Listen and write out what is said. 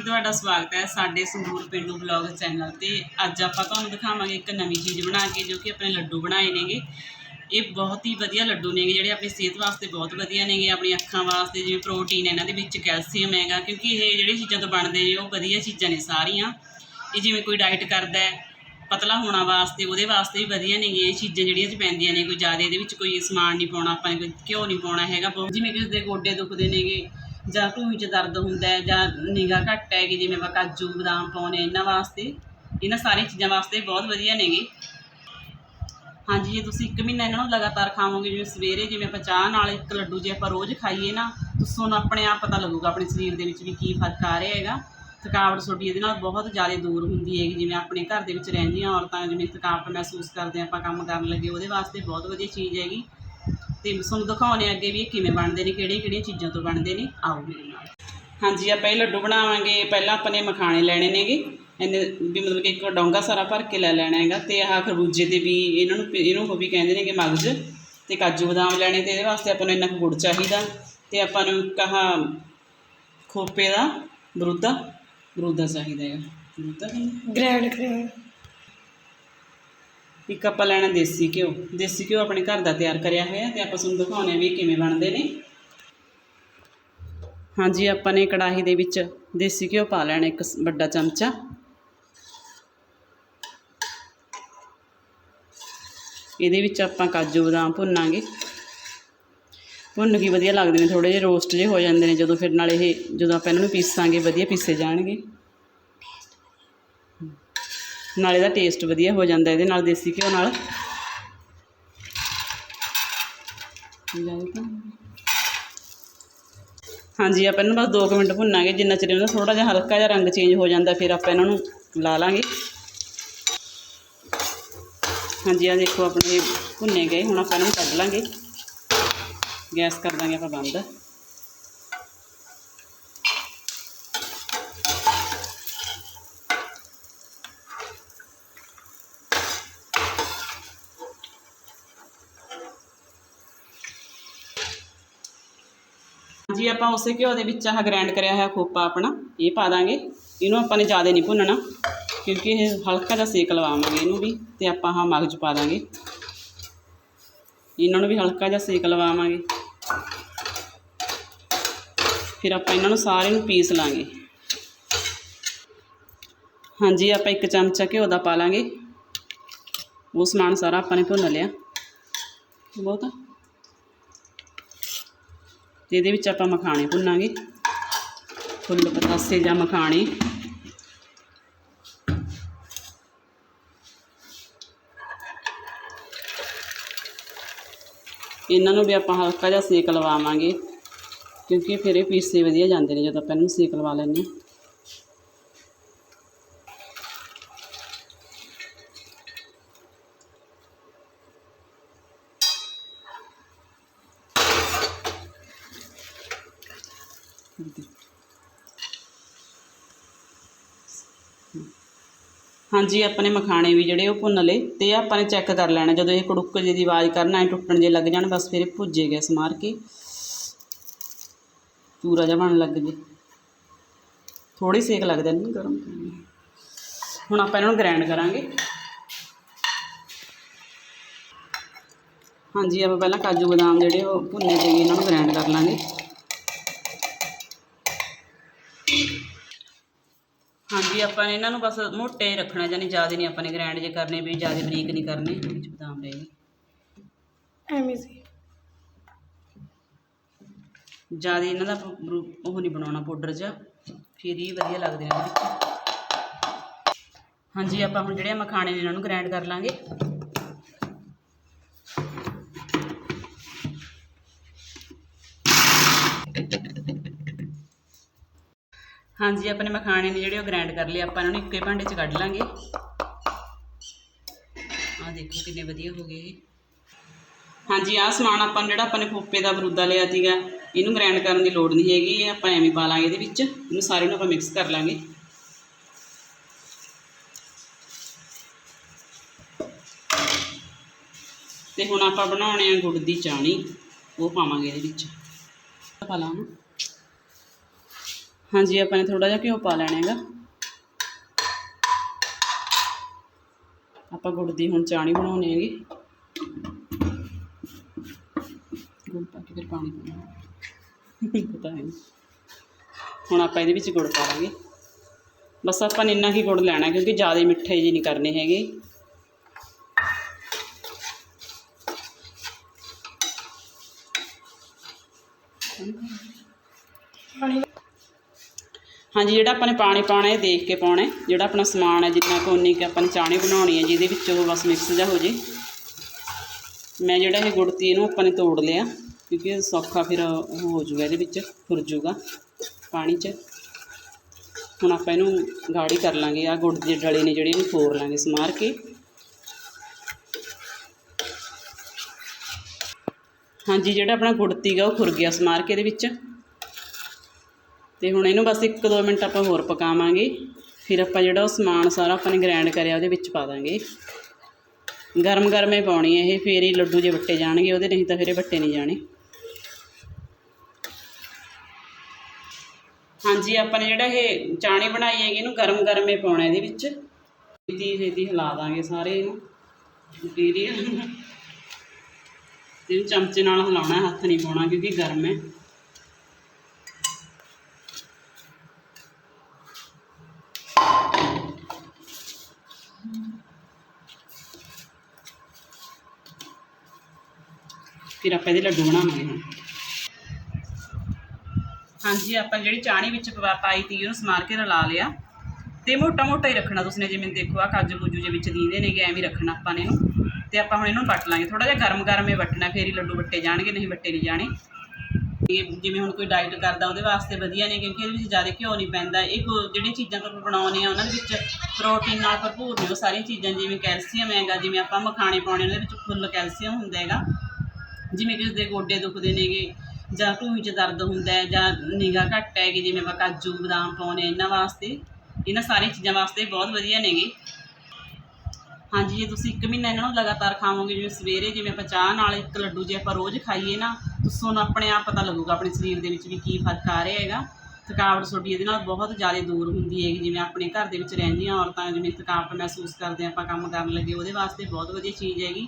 ਜੀ, ਤੁਹਾਡਾ ਸਵਾਗਤ ਹੈ ਸਾਡੇ ਸੰਗਰੂਰ ਪਿੰਡੂ ਬਲੌਗ ਚੈਨਲ ਤੇ। ਅੱਜ ਆਪਾਂ ਤੁਹਾਨੂੰ ਦਿਖਾਵਾਂਗੇ ਇੱਕ ਨਵੀਂ ਚੀਜ਼ ਬਣਾ ਕੇ, ਜੋ ਕਿ ਆਪਣੇ ਲੱਡੂ ਬਣਾਏ ਨੇਗੇ। ਇਹ ਬਹੁਤ ਹੀ ਵਧੀਆ ਲੱਡੂ ਨੇਗੇ, ਜਿਹੜੇ ਆਪਣੀ ਸਿਹਤ ਵਾਸਤੇ ਬਹੁਤ ਵਧੀਆ ਨੇਗੇ। ਆਪਣੀ ਅੱਖਾਂ ਵਾਸਤੇ, ਜਿਵੇਂ ਪ੍ਰੋਟੀਨ ਇਹਨਾਂ ਦੇ ਵਿੱਚ ਕੈਲਸ਼ੀਅਮ ਹੈਗਾ, ਕਿਉਂਕਿ ਇਹ ਜਿਹੜੀ ਚੀਜ਼ਾਂ ਤੋਂ ਬਣਦੇ ਨੇ, ਉਹ ਵਧੀਆ ਚੀਜ਼ਾਂ ਨੇ ਸਾਰੀਆਂ। ਇਹ ਜਿਵੇਂ ਕੋਈ ਡਾਈਟ ਕਰਦਾ ਹੈ, ਪਤਲਾ ਹੋਣਾ ਵਾਸਤੇ, ਉਹਦੇ ਵਾਸਤੇ ਵੀ ਵਧੀਆ ਨੇਗੀਆਂ ਇਹ ਚੀਜ਼ਾਂ ਜਿਹੜੀਆਂ ਚ ਪੈਂਦੀਆਂ ਨੇ, ਕੋਈ ਜ਼ਿਆਦਾ ਇਹਦੇ ਵਿੱਚ ਕੋਈ ਸਮਾਨ ਨਹੀਂ ਪਾਉਣਾ, ਆਪਾਂ ਨੇ ਕੋਈ ਘਿਓ ਨਹੀਂ ਪਾਉਣਾ ਹੈਗਾ, ਬਹੁਤ ਜਿਵੇਂ ਕਿਸੇ ਦੇ ਗੋਡੇ ਦੁਖਦੇ ਨੇਗੇ। ਜਾਂ ਢੂਹੀ 'ਚ ਦਰਦ ਹੁੰਦਾ ਹੈ ਜਾਂ ਨਿਗਾਹ ਘੱਟ ਹੈ ਕਿ ਜਿਵੇਂ ਆਪਾਂ ਕਾਜੂ, ਬਦਾਮ ਪਾਉਣੇ ਇਹਨਾਂ ਵਾਸਤੇ, ਇਹਨਾਂ ਸਾਰੀਆਂ ਚੀਜ਼ਾਂ ਵਾਸਤੇ ਬਹੁਤ ਵਧੀਆ ਨੇਗੇ। ਹਾਂਜੀ, ਜੇ ਤੁਸੀਂ ਇੱਕ ਮਹੀਨਾ ਇਹਨਾਂ ਨੂੰ ਲਗਾਤਾਰ ਖਾਵੋਗੇ, ਜਿਵੇਂ ਸਵੇਰੇ ਜਿਵੇਂ ਆਪਾਂ ਚਾਹ ਨਾਲ ਇੱਕ ਲੱਡੂ ਜੇ ਆਪਾਂ ਰੋਜ਼ ਖਾਈਏ ਨਾ, ਤਾਂ ਤੁਹਾਨੂੰ ਆਪਣੇ ਆਪ ਪਤਾ ਲੱਗੂਗਾ, ਆਪਣੇ ਸਰੀਰ ਦੇ ਵਿੱਚ ਵੀ ਕੀ ਫ਼ਰਕ ਆ ਰਿਹਾ ਹੈਗਾ। ਥਕਾਵਟ ਤੁਹਾਡੀ ਇਹਦੇ ਨਾਲ ਬਹੁਤ ਜ਼ਿਆਦਾ ਦੂਰ ਹੁੰਦੀ ਹੈਗੀ, ਜਿਵੇਂ ਆਪਣੇ ਘਰ ਦੇ ਵਿੱਚ ਰਹਿੰਦੀਆਂ ਔਰਤਾਂ, ਜਿਵੇਂ ਥਕਾਵਟ ਮਹਿਸੂਸ ਕਰਦੇ ਆ ਆਪਾਂ ਕੰਮ ਕਰਨ ਲੱਗੇ, ਉਹਦੇ ਵਾਸਤੇ ਬਹੁਤ ਵਧੀਆ ਚੀਜ਼ ਹੈਗੀ। ਤੇ ਤੁਹਾਨੂੰ ਦਿਖਾਉਣੇ ਆ ਅੱਗੇ ਵੀ ਇਹ ਕਿਵੇਂ ਬਣਦੇ ਨੇ, ਕਿਹੜੀਆਂ ਕਿਹੜੀਆਂ ਚੀਜ਼ਾਂ ਤੋਂ ਬਣਦੇ ਨੇ। ਆਓ ਮੇਰੇ ਨਾਲ। ਹਾਂਜੀ, ਆਪਾਂ ਇਹ ਲੱਡੂ ਬਣਾਵਾਂਗੇ। ਪਹਿਲਾਂ ਆਪਾਂ ਨੇ ਮਖਾਣੇ ਲੈਣੇ ਨੇਗੇ। ਇਹਨੇ ਵੀ ਮਤਲਬ ਕਿ ਇੱਕ ਡੋਂਗਾ ਸਾਰਾ ਭਰ ਕੇ ਲੈ ਲੈਣਾ ਹੈਗਾ। ਤੇ ਆਹ ਖਰਬੂਜੇ ਦੇ ਵੀ ਇਹਨਾਂ ਨੂੰ ਇਹਨੂੰ ਉਹ ਵੀ ਕਹਿੰਦੇ ਨੇਗੇ ਮਗਜ਼। ਤੇ ਕਾਜੂ ਬਦਾਮ ਲੈਣੇ ਤੇ ਇਹਦੇ ਵਾਸਤੇ ਆਪਾਂ ਨੂੰ ਇੰਨਾ ਕੁ ਗੁੜ ਚਾਹੀਦਾ। ਤੇ ਆਪਾਂ ਨੂੰ ਕਹਾ ਖੋਪੇ ਦਾ ਬਰੂਦਾ ਬਰੂਦਾ ਚਾਹੀਦਾ ਹੈਗਾ। ਬਰੂਦਾ ਗ੍ਰੈਂਡ ਕਰਿਆ ਇੱਕ ਆਪਾਂ ਲੈਣਾ ਦੇਸੀ ਘਿਓ। ਦੇਸੀ ਘਿਓ ਆਪਣੇ ਘਰ ਦਾ ਤਿਆਰ ਕਰਿਆ ਹੋਇਆ ਤੇ ਆਪਾਂ ਤੁਹਾਨੂੰ ਦਿਖਾਉਣੇ ਆ ਵੀ ਕਿਵੇਂ ਬਣਦੇ ਨੇ। ਹਾਂਜੀ, ਆਪਾਂ ਨੇ ਕੜਾਹੀ ਦੇ ਵਿੱਚ ਦੇਸੀ ਘਿਓ ਪਾ ਲੈਣਾ ਇੱਕ ਵੱਡਾ ਚਮਚਾ। ਇਹਦੇ ਵਿੱਚ ਆਪਾਂ ਕਾਜੂ ਬਦਾਮ ਭੁੰਨਾਂਗੇ। ਭੁੰਨ ਕੇ ਵਧੀਆ ਲੱਗਦੇ ਨੇ ਥੋੜੇ ਜਿਹੇ ਰੋਸਟ ਜਿਹੇ ਹੋ ਜਾਂਦੇ ਨੇ, ਜਦੋਂ ਫਿਰ ਨਾਲ ਇਹ, ਜਦੋਂ ਆਪਾਂ ਇਹਨਾਂ ਨੂੰ ਪੀਸਾਂਗੇ, ਵਧੀਆ ਪੀਸੇ ਜਾਣਗੇ। ਨਾਲ ਇਹਦਾ ਟੇਸਟ ਵਧੀਆ ਹੋ ਜਾਂਦਾ ਇਹਦੇ ਨਾਲ ਦੇਸੀ ਘਿਓ ਨਾਲ। ਹਾਂਜੀ, ਆਪਾਂ ਇਹਨੂੰ ਬਸ 2 ਮਿੰਟ ਭੁੰਨਾਂਗੇ। ਜਿੰਨਾ ਚਿਰ ਇਹਨਾਂ ਦਾ ਥੋੜਾ ਜਿਹਾ ਹਲਕਾ ਜਿਹਾ ਰੰਗ ਚੇਂਜ ਹੋ ਜਾਂਦਾ, ਫਿਰ ਆਪਾਂ ਇਹਨਾਂ ਨੂੰ ਲਾ ਲਾਂਗੇ। ਹਾਂਜੀ ਆ ਦੇਖੋ, ਆਪਣੇ ਭੁੰਨੇ ਗਏ। ਹੁਣ ਆਪਾਂ ਇਹਨਾਂ ਨੂੰ ਕੱਢ ਲਾਂਗੇ। ਗੈਸ ਕਰ ਦਾਂਗੇ ਆਪਾਂ ਬੰਦ। ਜੀ ਆਪਾਂ ਉਸੇ ਘਿਓ ਦੇ ਵਿੱਚ ਆਹ ਗ੍ਰਾਈਂਡ ਕਰਿਆ ਹੋਇਆ ਖੋਪਾ ਆਪਣਾ, ਇਹ ਪਾ ਦਾਂਗੇ। ਇਹਨੂੰ ਆਪਾਂ ਨੇ ਜ਼ਿਆਦਾ ਨਹੀਂ ਭੁੰਨਣਾ, ਕਿਉਂਕਿ ਇਹ ਹਲਕਾ ਜਿਹਾ ਸੇਕ ਲਵਾਵਾਂਗੇ ਇਹਨੂੰ ਵੀ ਤੇ ਆਪਾਂ ਆਹ ਮਗਜ ਪਾ ਦਾਂਗੇ। ਇਹਨਾਂ ਨੂੰ ਵੀ ਹਲਕਾ ਜਿਹਾ ਸੇਕ ਲਵਾਵਾਂਗੇ। ਫਿਰ ਆਪਾਂ ਇਹਨਾਂ ਨੂੰ ਸਾਰੇ ਨੂੰ ਪੀਸ ਲਾਂਗੇ। ਹਾਂਜੀ, ਆਪਾਂ ਇੱਕ ਚਮਚਾ ਘਿਓ ਦਾ ਪਾ ਲਾਂਗੇ। ਉਹ ਸਮਾਨ ਸਾਰਾ ਆਪਾਂ ਨੇ ਭੁੰਨ ਲਿਆ। ਬਹੁਤ। ਤੇ ਇਹਦੇ ਵਿੱਚ ਆਪਾਂ ਮਖਾਣੇ ਭੁੰਨਾਂਗੇ। ਫੁੱਲ ਪਤਾਸੇ ਜਾਂ ਮਖਾਣੇ। ਇਹਨਾਂ ਨੂੰ ਵੀ ਆਪਾਂ ਹਲਕਾ ਜਿਹਾ ਸੇਕ ਲਵਾਵਾਂਗੇ, ਕਿਉਂਕਿ ਫਿਰ ਇਹ ਪੀਸੇ ਵਧੀਆ ਜਾਂਦੇ ਨੇ ਜਦੋਂ ਆਪਾਂ ਇਹਨੂੰ ਸੇਕ ਲਵਾ ਲੈਂਦੇ ਹਾਂ। ਹਾਂਜੀ, ਆਪਣੇ ਮਖਾਣੇ ਵੀ ਜਿਹੜੇ ਉਹ ਭੁੰਨ ਲਏ ਤੇ ਆਪਾਂ ਨੇ ਚੈੱਕ ਕਰ ਲੈਣਾ। ਜਦੋਂ ਇਹ ਕੜੁੱਕ ਜਿਹੀ ਦੀ ਆਵਾਜ਼ ਕਰਨਾ, ਐ ਟੁੱਟਣ ਜੇ ਲੱਗ ਜਾਣ, ਬਸ ਫਿਰ ਇਹ ਭੁੱਜੇ ਗਏ ਸਮਾਰ ਕੇ। ਪੂਰਾ ਜਿਹਾ ਬਣਨ ਲੱਗ ਜੇ। ਥੋੜੀ ਸੇਕ ਲੱਗਦਾ ਨਹੀਂ ਗਰਮ ਕਰਨੀ। ਹੁਣ ਆਪਾਂ ਇਹਨਾਂ ਨੂੰ ਗ੍ਰਾਈਂਡ ਕਰਾਂਗੇ। ਹਾਂਜੀ, ਆਪਾਂ ਪਹਿਲਾਂ ਕਾਜੂ ਬਦਾਮ ਜਿਹੜੇ ਉਹ ਭੁੰਨੇ ਤੇ ਇਹਨਾਂ ਨੂੰ ਗ੍ਰਾਈਂਡ ਕਰ ਲਾਂਗੇ। ਹਾਂਜੀ ਆਪਾਂ ਨੇ ਇਹਨਾਂ ਨੂੰ ਬਸ ਮੋਟੇ ਰੱਖਣਾ ਜਾਨੀ ਜ਼ਿਆਦਾ ਨਹੀਂ ਆਪਾਂ ਨੇ ਗ੍ਰਾਈਂਡ ਜੇ ਕਰਨੇ ਵੀ ਜ਼ਿਆਦਾ ਬਰੀਕ ਨਹੀਂ ਕਰਨੇ ਵਿੱਚ ਬਦਾਮ ਰਹੇ ਐਵੇਂ ਸੀ। ਜ਼ਿਆਦਾ ਇਹਨਾਂ ਦਾ ਉਹ ਨਹੀਂ ਬਣਾਉਣਾ ਪਾਊਡਰ ਜਿਹਾ ਫਿਰ ਹੀ ਵਧੀਆ ਲੱਗਦੇ ਨੇ ਹਾਂਜੀ ਆਪਾਂ ਹੁਣ ਜਿਹੜੇ ਮਖਾਣੇ ਨੇ ਇਹਨਾਂ ਨੂੰ ਗ੍ਰਾਈਂਡ ਕਰ ਲਾਂਗੇ। ਹਾਂਜੀ, ਆਪਣੇ ਮਖਾਣੇ ਨੇ ਜਿਹੜੇ ਉਹ ਗ੍ਰਾਈਂਡ ਕਰ ਲਏ, ਆਪਾਂ ਇਹਨਾਂ ਨੂੰ ਇੱਕੇ ਭਾਂਡੇ 'ਚ ਕੱਢ ਲਾਂਗੇ। ਆਹ ਦੇਖੋ ਕਿੰਨੇ ਵਧੀਆ ਹੋ ਗਏ ਹਾਂਜੀ, ਆਹ ਸਮਾਨ ਆਪਾਂ ਜਿਹੜਾ ਆਪਾਂ ਨੇ ਖੋਪੇ ਦਾ ਬਰੂਦਾ ਲਿਆ ਸੀਗਾ, ਇਹਨੂੰ ਗ੍ਰਾਈਂਡ ਕਰਨ ਦੀ ਲੋੜ ਨਹੀਂ ਹੈਗੀ, ਇਹ ਆਪਾਂ ਐਵੇਂ ਪਾ ਲਾਂਗੇ ਇਹਦੇ ਵਿੱਚ, ਇਹਨੂੰ ਸਾਰੇ ਨੂੰ ਆਪਾਂ ਮਿਕਸ ਕਰ ਲਾਂਗੇ। ਤੇ ਹੁਣ ਆਪਾਂ ਬਣਾਉਣੇ ਆ ਗੁੜ ਦੀ ਚਾਣੀ, ਉਹ ਪਾਵਾਂਗੇ ਇਹਦੇ ਵਿੱਚ। ਪਾ ਲਾਂ। ਹਾਂਜੀ, ਆਪਾਂ ਨੇ ਥੋੜਾ ਜਿਹਾ ਘਿਓ ਪਾ ਲੈਣਾ ਹੈਗਾ। ਆਪਾਂ ਗੁੜ ਦੀ ਹੁਣ ਚਾਣੀ ਬਣਾਉਣੀ ਹੈਗੀ। ਗੁੜ ਪਾ ਕੇ ਫਿਰ ਪਾਣੀ ਪਾਉਣਾ ਪਤਾ ਹੈ ਹੁਣ ਆਪਾਂ ਇਹਦੇ ਵਿੱਚ ਗੁੜ ਪਾ ਲਾਂਗੇ। ਬਸ ਆਪਾਂ ਨੇ ਇੰਨਾ ਹੀ ਗੁੜ ਲੈਣਾ, ਕਿਉਂਕਿ ਜ਼ਿਆਦਾ ਮਿੱਠੇ ਜੀ ਨਹੀਂ ਕਰਨੇ ਹੈਗੇ। ਹਾਂਜੀ, ਜਿਹੜਾ ਆਪਾਂ ਨੇ ਪਾਣੀ ਪਾਉਣਾ ਇਹ ਦੇਖ ਕੇ ਪਾਉਣਾ ਹੈ। ਜਿਹੜਾ ਆਪਣਾ ਸਮਾਨ ਹੈ, ਜਿੰਨਾ ਕੁ ਉਨੀ ਕੁ ਆਪਾਂ ਨੇ ਚਾਣੀ ਬਣਾਉਣੀ ਹੈ, ਜਿਹਦੇ ਵਿੱਚ ਉਹ ਬਸ ਮਿਕਸ ਜਿਹਾ ਹੋ ਜੇ। ਮੈਂ ਜਿਹੜਾ ਇਹ ਗੁੜਤੀ ਇਹਨੂੰ ਆਪਾਂ ਨੇ ਤੋੜ ਲਿਆ, ਕਿਉਂਕਿ ਸੌਖਾ ਫਿਰ ਉਹ ਹੋ ਜਾਊਗਾ ਇਹਦੇ ਵਿੱਚ, ਫੁਰ ਜਾਊਗਾ ਪਾਣੀ 'ਚ। ਹੁਣ ਆਪਾਂ ਇਹਨੂੰ ਗਾੜੀ ਕਰ ਲਾਂਗੇ ਆ ਗੁੜ ਦੇ ਡਲੇ ਨੇ ਜਿਹੜੇ ਇਹਨੂੰ ਫੋਰ ਲਾਂਗੇ ਸਮਾਰ ਕੇ। ਹਾਂਜੀ, ਜਿਹੜਾ ਆਪਣਾ ਗੁੜਤੀ ਗਾ, ਉਹ ਖੁਰ ਗਿਆ ਸਮਾਰ ਕੇ ਇਹਦੇ ਵਿੱਚ। ਤੇ ਹੁਣ ਇਹਨੂੰ ਬਸ 1-2 ਮਿੰਟ ਆਪਾਂ ਹੋਰ ਪਕਾਵਾਂਗੇ। ਫਿਰ ਆਪਾਂ ਜਿਹੜਾ ਉਹ ਸਮਾਨ ਸਾਰਾ ਆਪਾਂ ਨੇ ਗ੍ਰਾਈਂਡ ਕਰਿਆ, ਉਹਦੇ ਵਿੱਚ ਪਾ ਦਾਂਗੇ। ਗਰਮ ਗਰਮੇ ਪਾਉਣੀ ਹੈ ਇਹ, ਫੇਰ ਹੀ ਲੱਡੂ ਜੇ ਵੱਟੇ ਜਾਣਗੇ, ਉਹਦੇ ਨਹੀਂ ਤਾਂ ਫਿਰ ਇਹ ਵੱਟੇ ਨਹੀਂ ਜਾਣੇ। ਹਾਂਜੀ, ਆਪਾਂ ਨੇ ਜਿਹੜਾ ਇਹ ਚਾਣੀ ਬਣਾਈ ਹੈਗੀ, ਇਹਨੂੰ ਗਰਮ ਗਰਮੇ ਪਾਉਣਾ ਇਹਦੇ ਵਿੱਚ। ਛੇਤੀ ਛੇਤੀ ਹਿਲਾ ਦਾਂਗੇ ਸਾਰੇ ਇਹਨੂੰ। ਮਟੀਰੀਅਲ ਇਹਨੂੰ ਚਮਚੇ ਨਾਲ ਹਿਲਾਉਣਾ, ਹੱਥ ਨਹੀਂ ਪਾਉਣਾ ਕਿਉਂਕਿ ਗਰਮ ਹੈ। ਫਿਰ ਆਪਾਂ ਇਹਦੇ ਲੱਡੂ ਬਣਾਵਾਂਗੇ ਹੁਣ। ਹਾਂਜੀ, ਆਪਾਂ ਜਿਹੜੀ ਚਾਣੀ ਵਿੱਚ ਪਾਈ ਤੀ, ਉਹਨੂੰ ਸਮਾਰ ਕੇ ਰਲਾ ਲਿਆ। ਤੇ ਮੋਟਾ ਮੋਟਾ ਹੀ ਰੱਖਣਾ ਤੁਸੀਂ ਨੇ ਜਿਵੇਂ ਦੇਖੋ ਆ ਕਾਜੂ ਕੂਜੂ ਜੇ ਵਿੱਚ ਦੀਂਦੇ ਨੇਗੇ, ਐਵੇਂ ਰੱਖਣਾ ਆਪਾਂ ਨੇ ਇਹਨੂੰ। ਤੇ ਆਪਾਂ ਹੁਣ ਇਹਨੂੰ ਵੱਟ ਲਾਂਗੇ। ਥੋੜਾ ਜਿਹਾ ਗਰਮ ਗਰਮ ਹੀ ਵੱਟਣਾ, ਫੇਰ ਹੀ ਲੱਡੂ ਵੱਟੇ ਜਾਣਗੇ, ਨਹੀਂ ਵੱਟੇ ਨਹੀਂ ਜਾਣੇ। ਇਹ ਜਿਵੇਂ ਹੁਣ ਕੋਈ ਡਾਈਟ ਕਰਦਾ, ਉਹਦੇ ਵਾਸਤੇ ਵਧੀਆ ਨੇ, ਕਿਉਂਕਿ ਇਹਦੇ ਵਿੱਚ ਜ਼ਿਆਦਾ ਘਿਓ ਨਹੀਂ ਪੈਂਦਾ। ਇਹ ਕੋ ਜਿਹੜੀਆਂ ਚੀਜ਼ਾਂ ਆਪਾਂ ਬਣਾਉਂਦੇ ਆ ਉਹਨਾਂ ਦੇ ਵਿੱਚ ਪ੍ਰੋਟੀਨ ਨਾਲ ਭਰਪੂਰ ਨੇ। ਉਹ ਸਾਰੀਆਂ ਚੀਜ਼ਾਂ ਜਿਵੇਂ ਕੈਲਸ਼ੀਅਮ ਹੈਗਾ, ਜਿਵੇਂ ਆਪਾਂ ਮਖਾਣੇ ਪਾਉਣੇ ਉਹਨਾਂ ਦੇ ਵਿੱਚ ਫੁੱਲ ਕੈਲਸ਼ੀਅਮ ਹੁੰਦਾ ਹੈਗਾ। ਜਿਵੇਂ ਕਿਸੇ ਦੇ ਗੋਡੇ ਦੁਖਦੇ ਨੇਗੇ ਜਾਂ ਢੂਹੀ 'ਚ ਦਰਦ ਹੁੰਦਾ ਹੈ ਜਾਂ ਨਿਗਾਹ ਘੱਟ ਹੈਗੀ ਜਿਵੇਂ ਆਪਾਂ ਕਾਜੂ, ਬਦਾਮ ਪਾਉਣੇ ਆ ਇਹਨਾਂ ਵਾਸਤੇ, ਇਹਨਾਂ ਸਾਰੀਆਂ ਚੀਜ਼ਾਂ ਵਾਸਤੇ ਬਹੁਤ ਵਧੀਆ ਨੇਗੇ। ਹਾਂਜੀ, ਜੇ ਤੁਸੀਂ ਇੱਕ ਮਹੀਨਾ ਇਹਨਾਂ ਨੂੰ ਲਗਾਤਾਰ ਖਾਵੋਗੇ, ਜਿਵੇਂ ਸਵੇਰੇ ਜਿਵੇਂ ਆਪਾਂ ਚਾਹ ਨਾਲ ਇੱਕ ਲੱਡੂ ਜੇ ਆਪਾਂ ਰੋਜ਼ ਖਾਈਏ ਨਾ ਤੁਹਾਨੂੰ ਆਪਣੇ ਆਪ ਪਤਾ ਲੱਗੂਗਾ ਆਪਣੇ ਸਰੀਰ ਦੇ ਵਿੱਚ ਵੀ ਕੀ ਫ਼ਰਕ ਆ ਰਿਹਾ ਹੈਗਾ। ਥਕਾਵਟ ਤੁਹਾਡੀ ਇਹਦੇ ਨਾਲ ਬਹੁਤ ਜ਼ਿਆਦਾ ਦੂਰ ਹੁੰਦੀ ਹੈਗੀ, ਜਿਵੇਂ ਆਪਣੇ ਘਰ ਦੇ ਵਿੱਚ ਰਹਿੰਦੀਆਂ ਔਰਤਾਂ, ਜਿਵੇਂ ਥਕਾਵਟ ਮਹਿਸੂਸ ਕਰਦੇ ਆਪਾਂ ਕੰਮ ਕਰਨ ਲੱਗੇ, ਉਹਦੇ ਵਾਸਤੇ ਬਹੁਤ ਵਧੀਆ ਚੀਜ਼ ਹੈਗੀ।